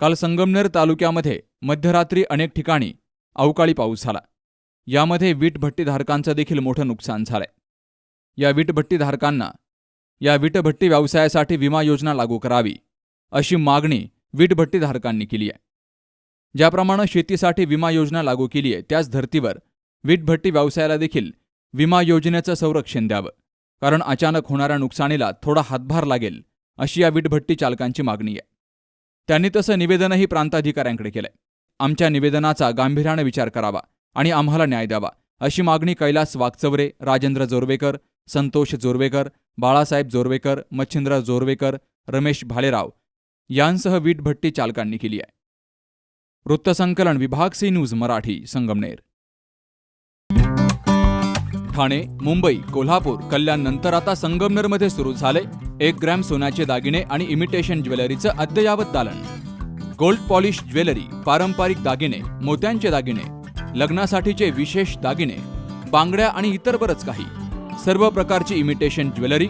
काल संगमनेर तालुक्यामध्ये मध्यरात्री अनेक ठिकाणी अवकाळी पाऊस झाला. यामध्ये वीटभट्टीधारकांचं देखील मोठं नुकसान झालंय. या वीटभट्टीधारकांना या वीटभट्टी व्यवसायासाठी विमा योजना लागू करावी अशी मागणी वीटभट्टीधारकांनी केली आहे. ज्याप्रमाणे शेतीसाठी विमा योजना लागू केली आहे त्याच धर्तीवर वीटभट्टी व्यवसायाला देखील विमा योजनेचं संरक्षण द्यावं. कारण अचानक होणाऱ्या नुकसानीला थोडा हातभार लागेल अशी या वीटभट्टी चालकांची मागणी आहे. त्यांनी तसं निवेदनही प्रांताधिकाऱ्यांकडे केलंय. आमच्या निवेदनाचा गांभीर्याने विचार करावा आणि आम्हाला न्याय द्यावा अशी मागणी कैलास वागचवरे राजेंद्र जोरवेकर संतोष जोरवेकर बाळासाहेब जोरवेकर मच्छिंद्र जोरवेकर रमेश भालेराव यांसह वीटभट्टी चालकांनी केली आहे. वृत्तसंकलन विभाग सी न्यूज मराठी संगमनेर. ठाणे मुंबई कोल्हापूर कल्याण नंतर आता संगमनेरमध्ये सुरू झाले एक ग्रॅम सोन्याचे दागिने आणि इमिटेशन ज्वेलरीचं अद्ययावत दालन. गोल्ड पॉलिश ज्वेलरी पारंपरिक दागिने मोत्यांचे दागिने लग्नासाठीचे विशेष दागिने बांगड्या आणि इतर बरंच काही. सर्व प्रकारची इमिटेशन ज्वेलरी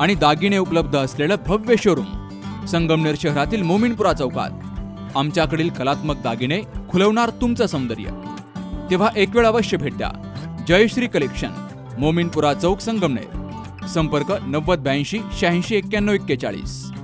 आणि दागिने उपलब्ध असलेलं भव्य शोरूम. संगमनेर शहरातील मोमिनपुरा चौकात. आमच्याकडील कलात्मक दागिने खुलवणार तुमचं सौंदर्य. तेव्हा एक वेळ अवश्य भेट द्या. जयश्री कलेक्शन मोमिनपुरा चौक संगमनेर. संपर्क नव्वद ब्याऐंशी शहाऐंशी एक्क्याण्णव एक्केचाळीस.